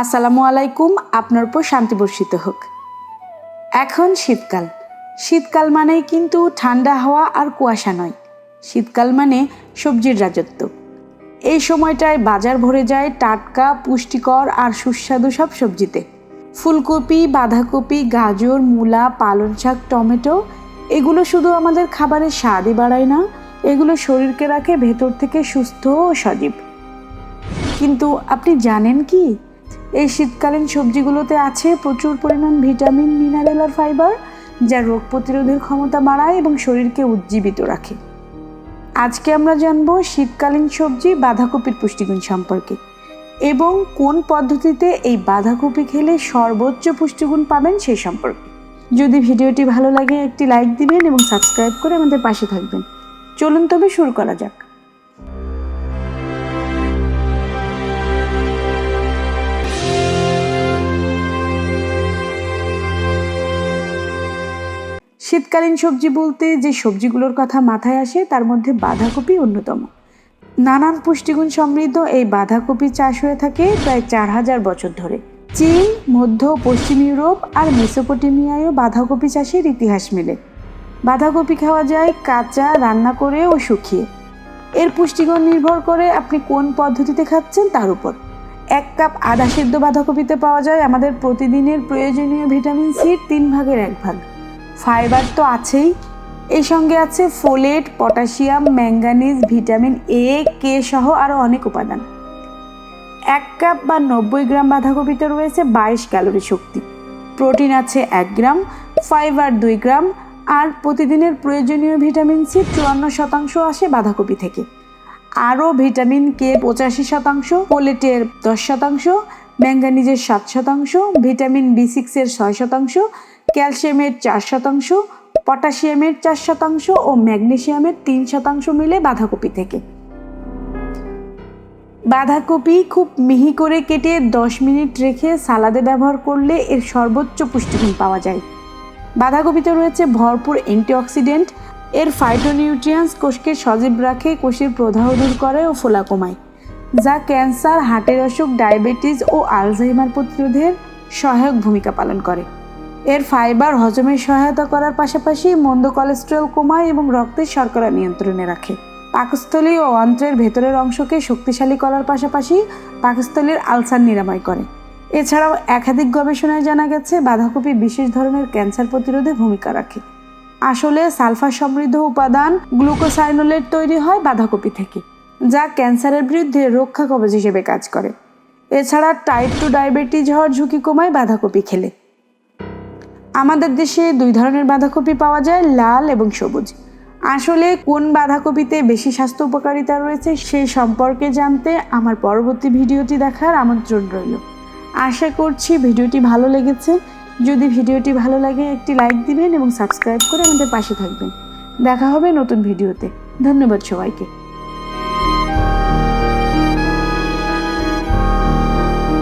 আসসালামু আলাইকুম, আপনার উপর শান্তি বর্ষিত হোক। এখন শীতকাল। শীতকাল মানেই কিন্তু ঠান্ডা হাওয়া আর কুয়াশা নয়। শীতকাল মানে সবজির রাজত্ব। এই সময়টায় বাজার ভরে যায় টাটকা, পুষ্টিকর আর সুস্বাদু সব সবজিতে। ফুলকপি, বাঁধাকপি, গাজর, মূলা, পালং শাক, টমেটো, এগুলো শুধু আমাদের খাবারের স্বাদই বাড়ায় না, এগুলো শরীরকে রাখে ভেতর থেকে সুস্থ ও সজীব। কিন্তু আপনি জানেন কি? এই শীতকালীন সবজিগুলোতে আছে প্রচুর পরিমাণ ভিটামিন মিনারেল আর ফাইবার যা রোগ প্রতিরোধের ক্ষমতা বাড়ায় এবং শরীরকে উজ্জীবিত রাখে। আজকে আমরা জানব শীতকালীন সবজি বাঁধাকপির পুষ্টিগুণ সম্পর্কে এবং কোন পদ্ধতিতে এই বাঁধাকপি খেলে সর্বোচ্চ পুষ্টিগুণ পাবেন সেই সম্পর্কে। যদি ভিডিওটি ভালো লাগে একটি লাইক দিবেন এবং সাবস্ক্রাইব করে আমাদের পাশে থাকবেন। চলুন তবে শুরু করা যাক। শীতকালীন সবজি বলতে যে সবজিগুলোর কথা মাথায় আসে, তার মধ্যে বাঁধাকপি অন্যতম। নানান পুষ্টিগুণ সমৃদ্ধ এই বাঁধাকপি চাষ হয়ে থাকে প্রায় চার হাজার বছর ধরে। চীন, মধ্য, পশ্চিম ইউরোপ আর মেসোপটেমিয়ায়ও বাঁধাকপি চাষের ইতিহাস মেলে। বাঁধাকপি খাওয়া যায় কাঁচা, রান্না করে ও শুকিয়ে। এর পুষ্টিগুণ নির্ভর করে আপনি কোন পদ্ধতিতে খাচ্ছেন তার উপর। এক কাপ আদা সিদ্ধ বাঁধাকপিতে পাওয়া যায় আমাদের প্রতিদিনের প্রয়োজনীয় ভিটামিন সির তিন ভাগের এক ভাগ। ফাইবার তো আছেই। এই সঙ্গে আছে folate, potassium, manganese, vitamin A, K সহ আরও অনেক উপাদান। এক কাপ বা নব্বই গ্রাম বাঁধাকপিতে রয়েছে, বাইশ ক্যালোরি শক্তি। প্রোটিন আছে এক গ্রাম, ফাইবার দুই গ্রাম, আর প্রতিদিনের প্রয়োজনীয় ভিটামিন সি চুয়ান্ন শতাংশ আসে বাঁধাকপি থেকে। আরও ভিটামিন কে পঁচাশি শতাংশ পোলেটের দশ শতাংশ, ম্যাঙ্গানিজের সাত শতাংশ, ভিটামিন বি সিক্সের ছয় শতাংশ ক্যালসিয়ামের চার শতাংশ, পটাশিয়ামের চার শতাংশ ও ম্যাগনেশিয়ামের তিন শতাংশ মিলে বাঁধাকপি থেকে। বাঁধাকপি খুব মিহি করে কেটে দশ মিনিট রেখে সালাদে ব্যবহার করলে এর সর্বোচ্চ পুষ্টিগুণ পাওয়া যায়। বাঁধাকপিতে রয়েছে ভরপুর অ্যান্টিঅক্সিডেন্ট, এর ফাইটোনিউট্রিয়েন্টস কোষকে সজীব রাখে, কোষের প্রদাহ দূর করে ও ফোলা কমায়, যা ক্যান্সার, হার্টের অসুখ, ডায়াবেটিস ও আলঝাইমার প্রতিরোধের সহায়ক ভূমিকা পালন করে। এর ফাইবার হজমের সহায়তা করার পাশাপাশি মন্দ কোলেস্ট্রল কমায় এবং রক্তের শর্করা নিয়ন্ত্রণে রাখে। পাকস্থলী ও অন্ত্রের ভেতরের অংশকে শক্তিশালী করার পাশাপাশি পাকস্থলীর আলসার নিরাময় করে। এছাড়াও একাধিক গবেষণায় জানা গেছে, বাঁধাকপি বিশেষ ধরনের ক্যান্সার প্রতিরোধে ভূমিকা রাখে। আসলে সালফার সমৃদ্ধ উপাদান গ্লুকোসাইনোলেট তৈরি হয় বাঁধাকপি থেকে, যা ক্যান্সারের বিরুদ্ধে রক্ষা কবচ হিসেবে কাজ করে। এছাড়া টাইপ টু ডায়াবেটিস হওয়ার ঝুঁকি কমায় বাঁধাকপি খেলে। আমাদের দেশে দুই ধরনের বাঁধাকপি পাওয়া যায়, লাল এবং সবুজ। আসলে কোন বাঁধাকপিতে বেশি স্বাস্থ্য উপকারিতা রয়েছে সেই সম্পর্কে জানতে আমার পরবর্তী ভিডিওটি দেখার আমন্ত্রণ রইল। আশা করছি ভিডিওটি ভালো লেগেছে। যদি ভিডিওটি ভালো লাগে, একটি লাইক দিবেন এবং সাবস্ক্রাইব করে আমাদের পাশে থাকবেন। দেখা হবে নতুন ভিডিওতে। ধন্যবাদ সবাইকে।